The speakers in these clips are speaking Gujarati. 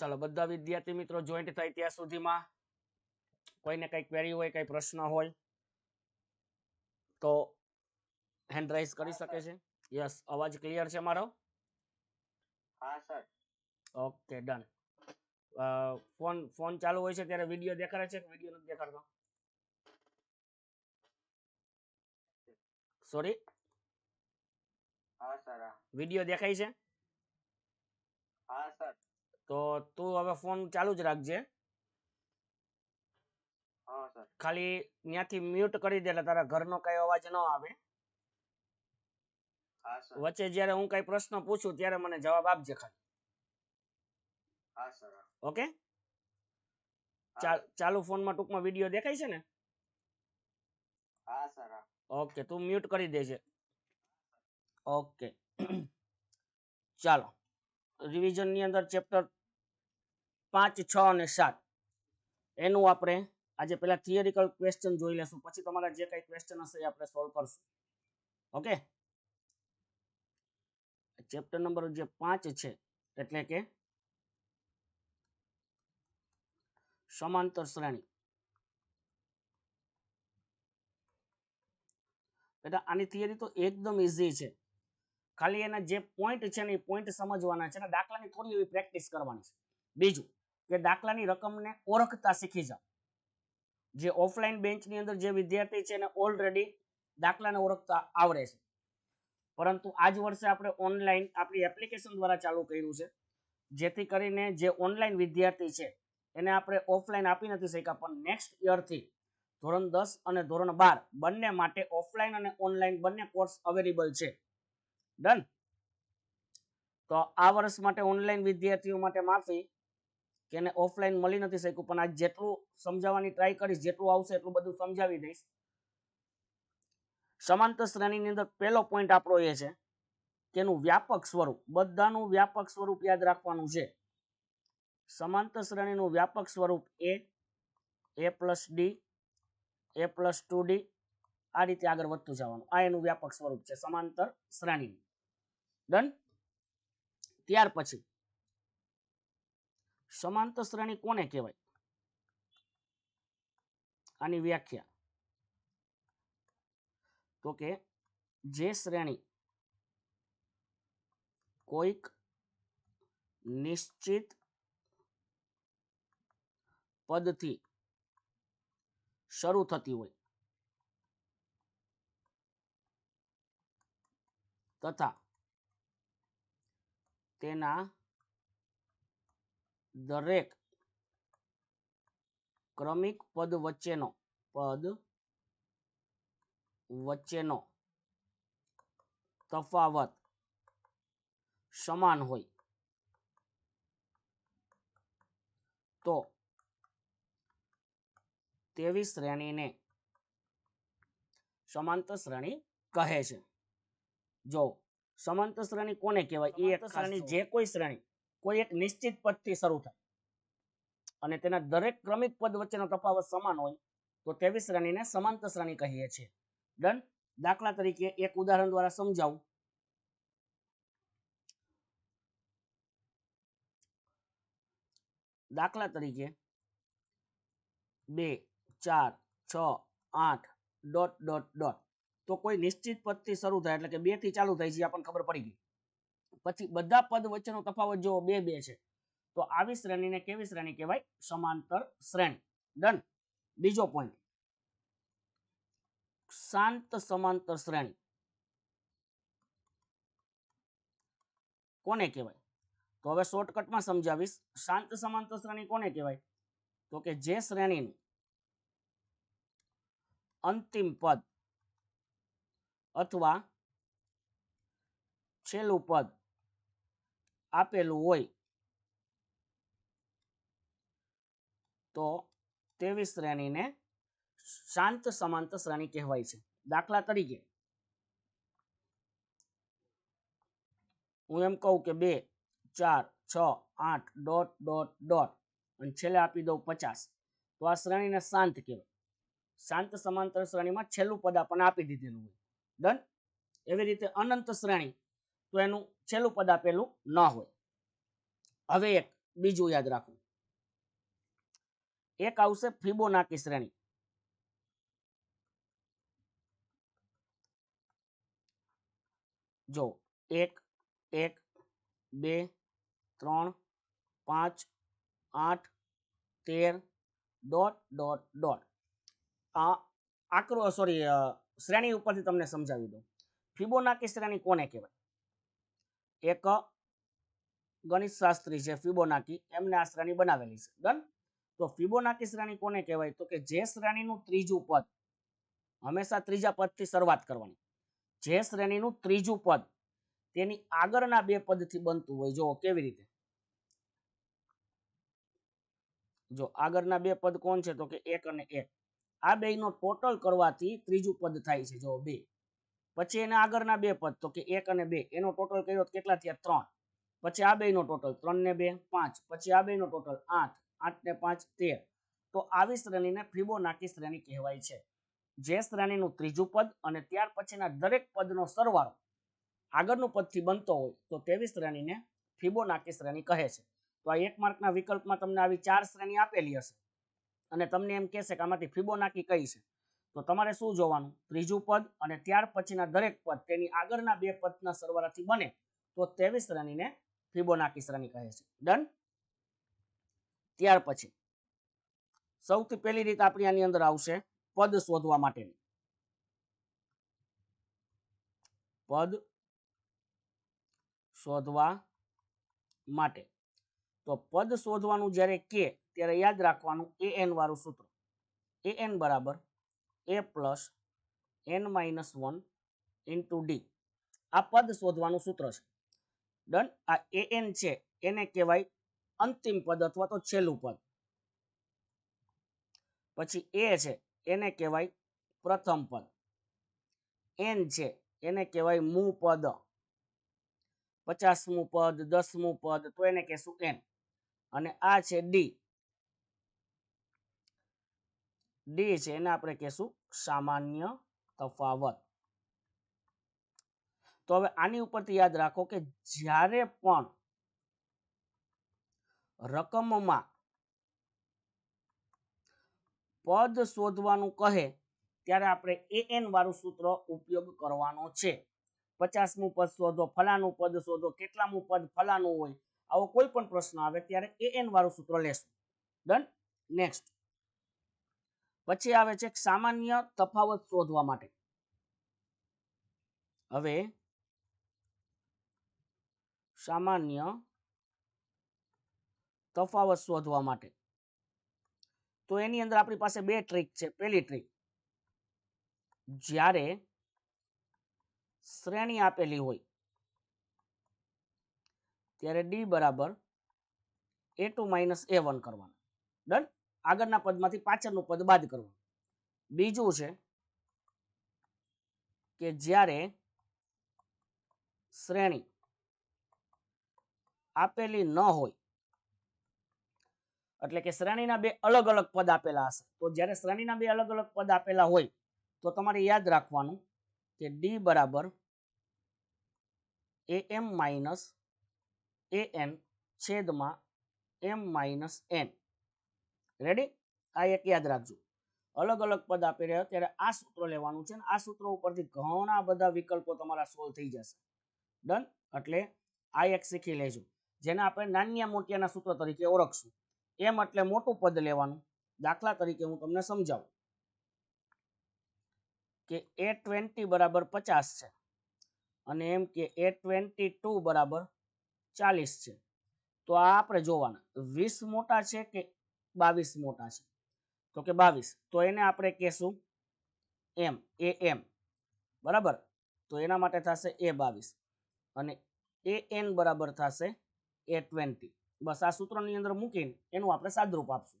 ચાલો બધા વિદ્યાર્થી મિત્રો જોઈન્ટ થાય ત્યાં સુધીમાં. કોઈને કઈ ક્વેરી હોય કઈ પ્રશ્ન હોય તો હેન્ડ રાઇઝ કરી શકે છે. યસ અવાજ ક્લિયર છે મારો? હા sir okay done phone phone ચાલુ હોય છે ત્યારે વીડિયો દેખાડે છે કે વીડિયો નથી દેખાડતો? સોરી હા સર વીડિયો દેખાય છે? હા સર તો તું હવે ફોન ચાલુ જ રાખજે. ખાલી ત્યાંથી મ્યુટ કરી દે એટલે તારા ઘરનો કઈ અવાજ ન આવે. વચ્ચે જ્યારે હું કઈ પ્રશ્ન પૂછું ત્યારે મને જવાબ આપજે ખાલી. ઓકે? ચાલ ફોનમાં ટૂંકમાં વીડિયો દેખાય છે ને? ઓકે તું મ્યુટ કરી દેજે. ઓકે. ચાલો. રિવિઝનની અંદર ચેપ્ટર પાંચ, છ અને સાત. એનું આપણે આજે પેલા થિયરિકલ ક્વેશ્ચન જોઈ લેશું. પછી તમારા જે કઈ ક્વેશ્ચન હશે એ આપણે સોલ્વ કરશું. ઓકે ચેપ્ટર નંબર જે પાંચ છે, એટલે કે સમાંતર શ્રેણી. એટલે આની થિયરી તો એકદમ ઈઝી છે. ખાલી એના જે પોઈન્ટ છે ને એ પોઈન્ટ સમજવાના છે ને દાખલાની થોડી એવી પ્રેક્ટિસ કરવાની છે. બીજું કે દાખલાની રકમને ઓળખતા શીખી જાઓ. જે ઓફલાઈન બેન્ચની અંદર જે વિદ્યાર્થી છે એને ઓલરેડી દાખલાને ઓળખતા આવડે છે. પરંતુ આજ વર્ષે આપણે ઓનલાઈન આપણી એપ્લિકેશન દ્વારા ચાલુ કર્યું છે. જેથી કરીને જે ઓનલાઈન વિદ્યાર્થી છે એને આપણે ઓફલાઈન આપી નથી શક્યા, પણ નેક્સ્ટ યરથી ધોરણ દસ અને ધોરણ બાર બંને માટે ઓફલાઈન અને ઓનલાઈન બંને કોર્સ અવેલેબલ છે. ડન તો આ વર્ષ માટે ઓનલાઈન વિદ્યાર્થીઓ માટે માફી. કે એને ઓફલાઈન મળી નથી શક્યું. પણ આજ જેટલું સમજાવવાની ટ્રાય કરીશ, જેટલું આવશે એટલું બધું સમજાવી દઈશ. સમાંતર શ્રેણીની અંદર પહેલો પોઈન્ટ આપણો એ છે કે એનું વ્યાપક સ્વરૂપ, બધાનું વ્યાપક સ્વરૂપ યાદ રાખવાનું છે. સમાંતર શ્રેણીનું વ્યાપક સ્વરૂપ એ A plus D A plus two D આ રીતે આગળ વધતું જવાનું. આ એનું વ્યાપક સ્વરૂપ છે, સમાંતર શ્રેણી ડન ત્યાર પછી સમાંતર શ્રેણી કોને કહેવાય? આની વ્યાખ્યા. તો કે જે શ્રેણી કોઈક નિશ્ચિત પદથી શરૂ થતી હોય તથા તેના દરેક ક્રમિક પદ વચ્ચેનો પદ વચ્ચેનો તફાવત સમાન હોય. તો તેવી શ્રેણીને સમાંતર શ્રેણી કહે છે. જો સમાંતર શ્રેણી કોને કહેવાય? એ એક શ્રેણી જે. કોઈ શ્રેણી. કોઈ એક નિશ્ચિત પદથી શરૂ થાય. અને તેના દરેક ક્રમિક પદ વચ્ચેનો તફાવત સમાન હોય, તો તેવી શ્રેણીને સમાંતર શ્રેણી કહીએ છીએ. ડન દાખલા તરીકે એક ઉદાહરણ દ્વારા સમજાવું. દાખલા તરીકે બે, ચાર, છ, આઠ ડોટ ડોટ ડોટ તો કોઈ નિશ્ચિત પદથી શરૂ થાય એટલે કે બેથી ચાલુ થાય છે આપણને ખબર પડી ગઈ. પછી બધા પદ વચ્ચેનો તફાવત જો બે બે છે. તો આવી શ્રેણીને કેવી શ્રેણી કહેવાય? સમાંતર શ્રેણી. ડન બીજો પોઈન્ટ શાંત સમાંતર શ્રેણી. કોને કહેવાય? તો હવે શોર્ટકટમાં સમજાવીશ. શાંત સમાંતર શ્રેણી કોને કહેવાય? તો કે જે શ્રેણીનું અંતિમ પદ અથવા છેલ્લું પદ આપેલું હોય. તો તેવી શ્રેણીને શાંત સમાંતર શ્રેણી કહેવાય છે. દાખલા તરીકે હું એમ કહું કે બે, ચાર, છ, આઠ, ડોટ ડોટ ડોટ અને છેલ્લે આપી દઉં પચાસ. તો આ શ્રેણીને શાંત કહેવાય. શાંત સમાંતર શ્રેણીમાં છેલ્લું પદ આપણને આપી દીધેલું હોય. ડન એવી રીતે અનંત શ્રેણી તો એનું છેલ્લું પદ આપેલું ન હોય. હવે એક, બીજું યાદ રાખવું. એક આવશે ફિબોનાકી શ્રેણી. જો એક એક, બે, ત્રણ, પાંચ, આઠ, તેર ડોટ ડોટ ડોટ આ આકરો સોરી શ્રેણી ઉપરથી તમને સમજાવી દઉં. ફિબોનાકી શ્રેણી કોને કહેવાય? એક ગણિત શાસ્ત્રી છે, ફિબોનાકી, એમને આ શ્રેણી બનાવેલી છે. ડન? તો ફિબોનાકી શ્રેણી કોને કહેવાય? તો કે જે શ્રેણીનું ત્રીજું પદ, હંમેશા ત્રીજા પદથી શરૂઆત કરવાની. જે શ્રેણીનું ત્રીજું પદ, તેની આગળના બે પદથી બનતું હોય. જો કેવી રીતે? જો આગળના બે પદ કોણ છે? તો કે એક અને એક. આ બેયનો ટોટલ કરવાથી ત્રીજું પદ થાય છે. જો બે. પછી એના આગળના બે પદ, તો કે એક અને બે, એનો ટોટલ કર્યો કેટલા થયા? ત્રણ. પછી આ બેયનો ટોટલ ત્રણ ને બે, પાંચ. પછી આ બેયનો ટોટલ આઠ. આઠ ને પાંચ, તેર. તો આવી શ્રેણીને ફિબોનાકી શ્રેણી કહેવાય છે. જે શ્રેણીનું ત્રીજું પદ અને ત્યાર પછીના દરેક પદનો સરવાળો આગળનું પદથી બનતો હોય, તો તેવી શ્રેણીને ફિબોનાકી શ્રેણી કહે છે. તો આ એક માર્કના વિકલ્પમાં તમને આવી ચાર શ્રેણી આપેલી હશે. અને તમને એમ કહેશે કે આમાંથી ફિબોનાકી કઈ છે? તો તમારે શું જોવાનું? ત્રીજું પદ અને ત્યાર પછીના દરેક પદ તેની આગળના બે પદના સરવાળાથી બને તો તેવી શ્રેણીને ફિબોનાકી શ્રેણી કહે છે. ડન ત્યાર પછી સૌથી પહેલી રીત આપણી આની અંદર આવશે પદ શોધવા માટેની. પદ શોધવા માટે. તો પદ શોધવાનું જ્યારે કે, ત્યારે યાદ રાખવાનું એ એન વાળું સૂત્ર. એ એન બરાબર A plus N minus one into D આ પદ શોધવાનું સૂત્ર છે. ડન આ એ એન છે. એને કહેવાય અંતિમ પદ અથવા તો છેલ્લું પદ. પછી એ છે. એને કહેવાય પ્રથમ પદ. એન છે. એને કહેવાય મૂ પદ. પચાસમું પદ, દસમું પદ, તો એને કહેશું એન અને આ છે ડી ડી છે એને આપણે કહેશું સામાન્ય તફાવત. તો હવે આની ઉપરથી યાદ રાખો કે જ્યારે પણ રકમમાં પદ શોધવાનું કહે, ત્યારે આપણે એ એન વાળું સૂત્ર ઉપયોગ કરવાનો છે. પચાસમું પદ શોધો ફલાનું પદ શોધો, કેટલામું પદ ફલાનું હોય, આવો કોઈ પણ પ્રશ્ન આવે ત્યારે એ એન વાળું સૂત્ર લેશું. ડન નેક્સ્ટ પછી આવે છે સામાન્ય તફાવત શોધવા માટે. હવે સામાન્ય તફાવત શોધવા માટે. તો એની અંદર આપણી પાસે બે ટ્રીક છે. પહેલી ટ્રીક, જ્યારે શ્રેણી આપેલી હોય, ત્યારે ડી બરાબર A two minus A one કરવાનું. ડન? આગળના પદમાંથી પાછળનું પદ બાદ કરવું બીજું છે કે જ્યારે શ્રેણી આપેલી ન હોય, એટલે કે શ્રેણીના બે અલગ અલગ પદ આપેલા હશે, તો જ્યારે શ્રેણીના બે અલગ અલગ પદ આપેલા હોય, તો તમારે યાદ રાખવાનું કે ડી બરાબર એ એમ માઇનસ એ એન છેદમાં એમ માઇનસ એન રેડી આ એક યાદ રાખજો. અલગ અલગ પદ આપી રહ્યા, ત્યારે આ સૂત્ર લેવાનું છે આ સૂત્ર ઉપરથી ઘણા બધા વિકલ્પો તમારા સોલ્વ થઈ જશે. ડન એટલે આ એક શીખી લેજો. જેને આપણે નાન્યા મોટિયાના સૂત્ર તરીકે ઓળખશું. એમ એટલે મોટું પદ લેવાનું. દાખલા તરીકે હું તમને સમજાવું. કે એ ટ્વેન્ટી બરાબર પચાસ છે. અને એમ કે એ ટ્વેન્ટી ટુ બરાબર ચાલીસ છે. તો આ આપણે જોવાના. વીસ મોટા છે કે બાવીસ મોટા છે. તો કે બાવીસ. તો એને આપણે કહેશું એમ, એ એમ. બરાબર? તો એના માટે થશે એ બાવીસ. અને એ એન બરાબર થશે એ ટ્વેન્ટી. બસ આ સૂત્રની અંદર મૂકીને એનું આપણે સાદરૂપ આપશું.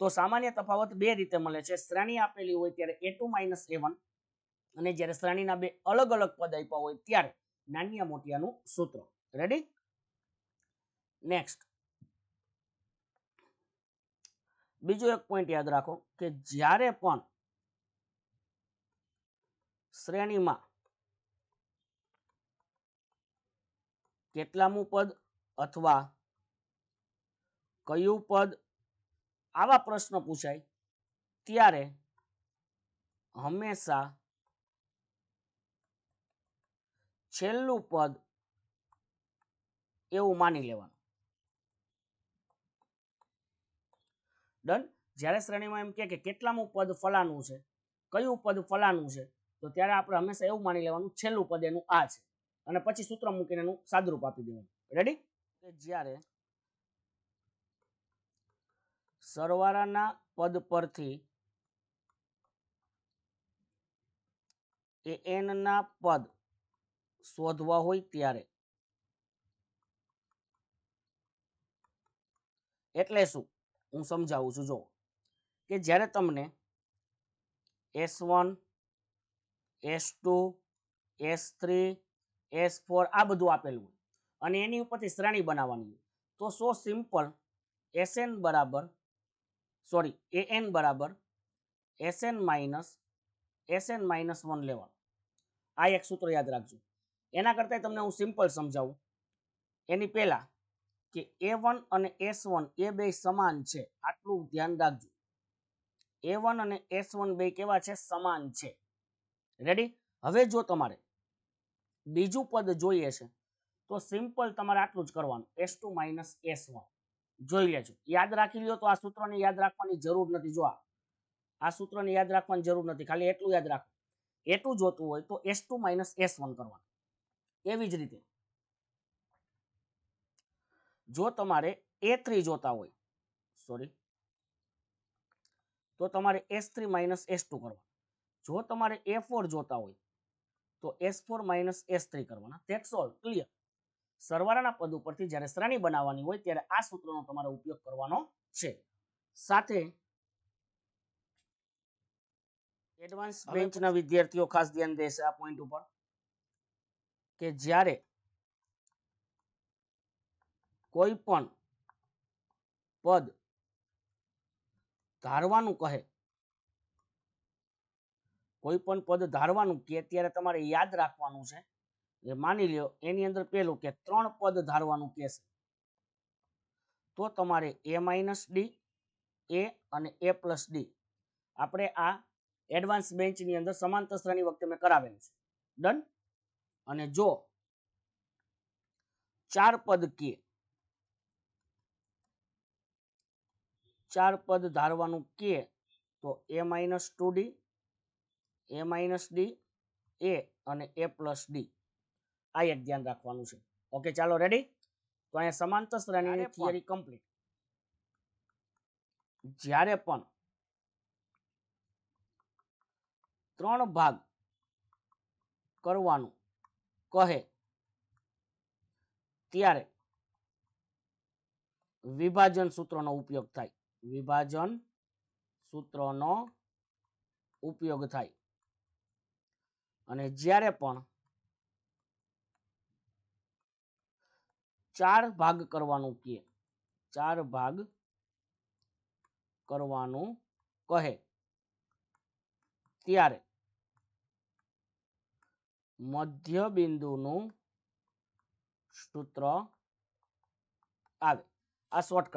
તો સામાન્ય તફાવત બે રીતે મળે છે. શ્રેણી આપેલી હોય ત્યારે એ ટુ માઇનસ એ અને જ્યારે શ્રેણીના બે અલગ અલગ પદ આપ્યા હોય ત્યારે નાન્યા મોટિયાનું સૂત્ર. રેડી નેક્સ્ટ બીજો એક પોઈન્ટ યાદ રાખો કે જ્યારે પણ શ્રેણીમાં કેટલામું પદ અથવા કયું પદ આવા પ્રશ્ન પૂછાય, ત્યારે હંમેશા છેલ્લું પદ એવું માની લેવાનું. ડન જ્યારે શ્રેણીમાં એમ કે કેટલામું પદ ફલાનું છે, કયું પદ ફલાનું છે, તો ત્યારે આપણે હંમેશા એવું માની લેવાનું છેલ્લું પદ એનું આ છે. અને પછી સૂત્ર મૂકીને એનું સાદરૂપ આપી દેવાનું. રેડી જ્યારે સરવાળાના પદ પરથી એ n પદ શોધવા હોય ત્યારે એટલે શું? હું સમજાવું છું, જો. કે જ્યારે તમને S one S two S three S four આ બધું આપેલું અને એની ઉપરથી શ્રેણી બનાવવાની તો સો સિમ્પલ એસ એન બરાબર સોરી એ એન બરાબર S N minus S N minus one લેવાનું. આ એક સૂત્ર યાદ રાખજો. એના કરતાં તમને હું સિમ્પલ સમજાવું. એની પહેલા કે એ વન અને એસ વન એ બે સમાન છે. આટલું ધ્યાન રાખજો. એ વન અને એસ વન બે કેવા છે? સમાન છે. રેડી હવે જો તમારે બીજું પદ જોઈએ છે, તો સિમ્પલ તમારે આટલું જ કરવાનું. S two minus S one જોઈ લેજો. યાદ રાખી લ્યો તો આ સૂત્રને યાદ રાખવાની જરૂર નથી. જો આ આ સૂત્રને યાદ રાખવાની જરૂર નથી. ખાલી એટલું યાદ રાખો. એટલું જોતું હોય તો S two minus S one કરવાનું. એવી જ રીતે. જો તમારે એ થ્રી જોતા હોય સોરી તો તમારે S three minus S two કરવાના જો તમારે એ ફોર જોતા હોય તો S four minus S three કરવાના. ધેટ્સ ઓલ ક્લિયર સરવાળાના પદ ઉપરથી જ્યારે શ્રેણી બનાવવાની હોય ત્યારે આ સૂત્રનો તમારે ઉપયોગ કરવાનો છે. સાથે એડવાન્સ બેન્ચના વિદ્યાર્થીઓ ખાસ ધ્યાન દેશે આ પોઈન્ટ ઉપર કે જ્યારે કોઈ પણ પદ ધારવાનું કહે, કોઈ પણ પદ ધારવાનું કે ત્યારે તમારે યાદ રાખવાનું છે. એ માની લ્યો, એની અંદર પેલું કે ત્રણ પદ ધારવાનું કહેશે. તો તમારે એ માઇનસ ડી એ અને એ પ્લસ ડી આપણે આ એડવાન્સ બેન્ચની અંદર સમાંતર શ્રેણી વખતે મેં કરાવેલું છે. ડન અને જો ચાર પદ કે ચાર પદ ધારવાનું કે તો A minus two D A minus D A અને એ પ્લસ ડી. આ એક ધ્યાન રાખવાનું છે. ઓકે ચાલો રેડી તો અહીંયા સમાંતર શ્રેણીની થિયરી કમ્પ્લીટ જ્યારે પણ ત્રણ ભાગ કરવાનું કહે ત્યારે વિભાજન સૂત્રનો ઉપયોગ થાય. વિભાજન સૂત્રનો ઉપયોગ થાય. અને જ્યારે પણ ચાર ભાગ કરવાનું કહે, ચાર ભાગ કરવાનું કહે, ત્યારે મધ્ય બિંદુનું સૂત્ર આવે. આ શોર્ટકટ